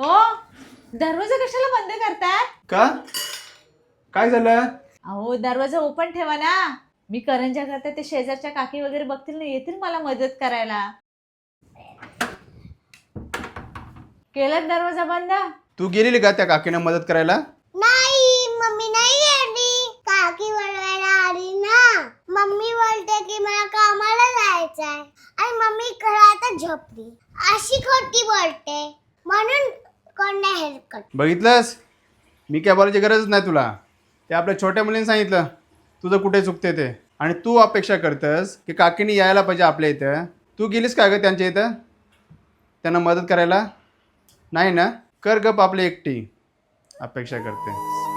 हो दरवाजा कशाला बंद करताय? का? काय झालं? अहो दरवाजा ओपन ठेवा ना. मी करंजा करते ते शेजारच्या काकी वगैरे बघतील ना येतील मला मदत करायला. केलं दरवाजा बंद? तू गेलेली का त्या काकीनं मदत करायला? नाही मम्मी नाही गेली. काकी बोलवायला आली ना. मम्मी बोलते की मला कामाला जायचंय. आणि मम्मी घरातच झोपली. अशी खोटी बोलते. म्हणून बघितलंस? मी काय बोलायची गरजच नाही तुला. ते आपल्या छोट्या मुलीने सांगितलं. तुझं कुठे चुकते ते. आणि तू अपेक्षा करतस की काकीनी यायला पाहिजे आपल्या इथं. तू गेलीस का गं त्यांच्या इथं? त्यांना मदत करायला? नाही ना? कर गप आपली एकटी. अपेक्षा करते.